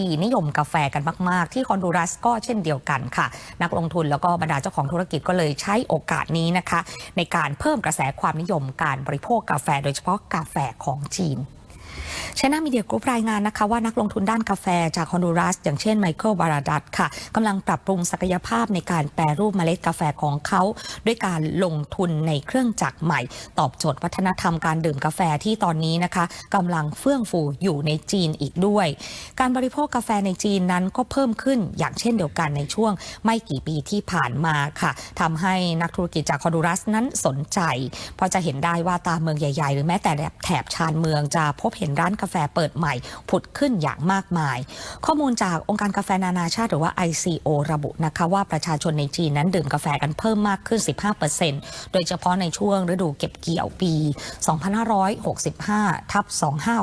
ที่นิยมกาแฟกันมาก ๆ ที่ฮอนดูรัสก็เช่นเดียวกันค่ะ นักลงทุนแล้วก็บรรดาเจ้าของธุรกิจก็เลยใช้โอกาสนี้นะคะ ในการเพิ่มกระแสความนิยมการบริโภคกาแฟ โดยเฉพาะกาแฟของจีน ชนะมีเดียกรุ๊ปรายงานนะคะว่านักลงทุนด้านกาแฟจากฮอนดูรัส อย่างเช่นไมเคิลบาราดัตค่ะกำลังปรับปรุงศักยภาพในการแปรรูปเมล็ดกาแฟของเขา ด้วยการลงทุนในเครื่องจักรใหม่ ตอบโจทย์วัฒนธรรมการดื่มกาแฟที่ตอนนี้นะคะกำลังเฟื่องฟูอยู่ในจีนอีกด้วย การบริโภคกาแฟในจีนนั้นก็เพิ่มขึ้นอย่างเช่นเดียวกันในช่วงไม่กี่ปีที่ผ่านมาค่ะทำให้นักธุรกิจจากฮอนดูรัสนั้นสนใจ เพราะจะเห็นได้ว่าตามเมืองใหญ่ ๆ หรือแม้แต่แถบชานเมืองจะพบเห็นร้านกาาแฟเปิดใหม่ ผุดขึ้นอย่างมากมาย ข้อมูลจากองค์การกาแฟนานาชาติหรือว่า ICO ระบุนะคะว่าประชาชนในจีนนั้นดื่มกาแฟกันเพิ่มมากขึ้น 15%โดยเฉพาะในช่วงฤดูเก็บเกี่ยวปี 2565 ทับ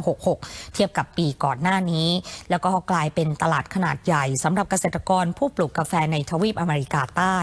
2566 เทียบกับปีก่อนหน้านี้ แล้วก็กลายเป็นตลาดขนาดใหญ่สำหรับเกษตรกรผู้ปลูกกาแฟในทวีปอเมริกาใต้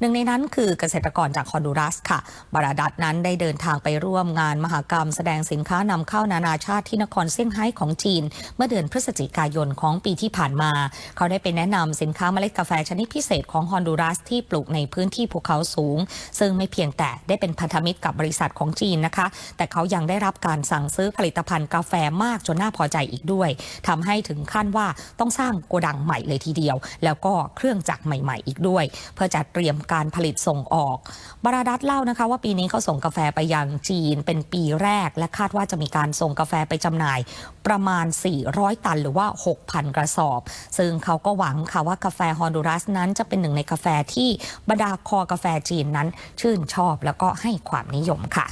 หนึ่งในนั้นคือเกษตรกรจากฮอนดูรัสค่ะบาราดัตนั้นได้เดินทางไปร่วมงานมหกรรม แสดงสินค้านำเข้านานาชาติที่นครเซี่ยงไฮ้ของจีน เมื่อเดือนพฤศจิกายนของปีที่ผ่านมา เขาได้ไปแนะนำสินค้าเมล็ดกาแฟชนิดพิเศษของฮอนดูรัสที่ปลูกในพื้นที่ภูเขาสูง ซึ่งไม่เพียงแต่ได้เป็นพันธมิตรกับบริษัทของจีนนะคะ แต่เขายังได้รับการสั่งซื้อผลิตภัณฑ์กาแฟมากจนน่าพอใจอีกด้วยทำให้ถึงขั้นว่าต้องสร้างโกดังใหม่เลยทีเดียว แล้วก็เครื่องจักรใหม่ ๆ อีกด้วย เพื่อจัดเตรียมการผลิตส่งออกบาราดัตเล่านะคะว่าปีนี้เขาส่งกาแฟไปยังจีนเป็นปีแรก และคาดว่าจะมีการส่งกาแฟไปจำหน่ายประมาณ 400 ตันหรือว่า 6,000 กระสอบ ซึ่งเขาก็หวังค่ะว่ากาแฟฮอนดูรัสนั้นจะเป็นหนึ่งในกาแฟที่บรรดาคอกาแฟจีนนั้นชื่นชอบแล้วก็ให้ความนิยมค่ะ